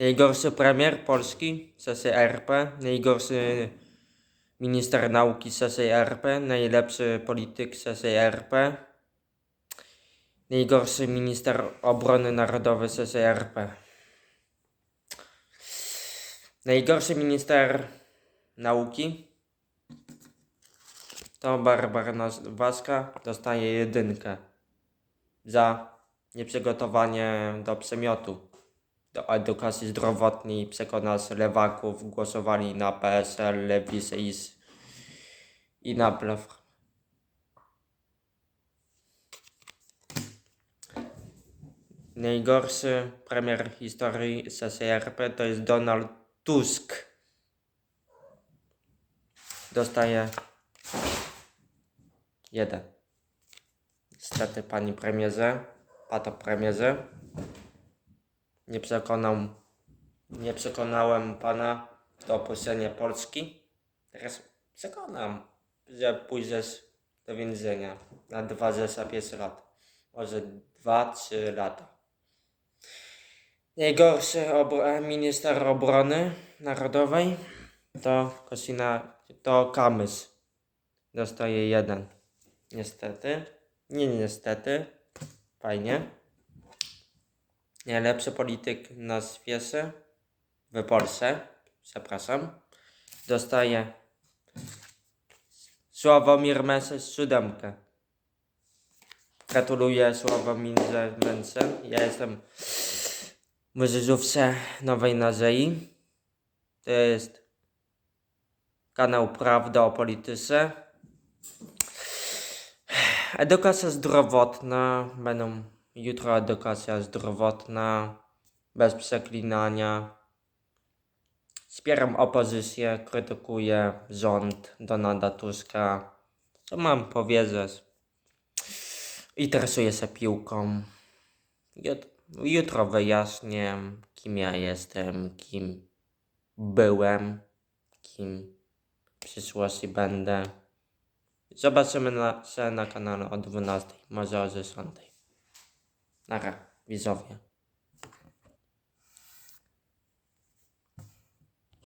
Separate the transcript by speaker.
Speaker 1: Najgorszy premier Polski sesji RP, najgorszy minister nauki sesji RP, najlepszy polityk sesji RP, najgorszy minister obrony narodowej sesji RP, najgorszy minister nauki to Barbara Waska dostaje jedynkę za nieprzygotowanie do przemiotu do edukacji zdrowotnej przekonać lewaków głosowali na PSL, Lewis i, i na Platformę. Najgorszy premier historii SSRP to jest Donald Tusk. Dostaje jeden. Niestety, pani premierze, pato premierze, nie przekonał, nie przekonałem pana do opuszczenia Polski. Teraz przekonam, że pójdziesz do więzienia na 25 lat. Może 2-3 lata. Najgorszy obro- minister obrony narodowej to Kosina, to Kamys. Dostaje jeden. Niestety. Nie niestety. Fajnie. Najlepszy polityk na świecie w Polsce, przepraszam, dostaje Sławomir Meses siódemkę. Gratuluję Sławomirze Mensen. Ja jestem w Żyżówce Nowej Nadziei. To jest kanał Prawda o Polityce. Edukacja zdrowotna. Będą jutro edukacja zdrowotna. Bez przeklinania. Wspieram opozycję, krytykuję rząd Donalda Tuska. Co mam powiedzieć? Interesuję się piłką. Jut- Jutro wyjaśnię, kim ja jestem, kim byłem, kim w przyszłości będę. Zobaczymy się na kanale o 12, może o 10. Naka, Wisov ya.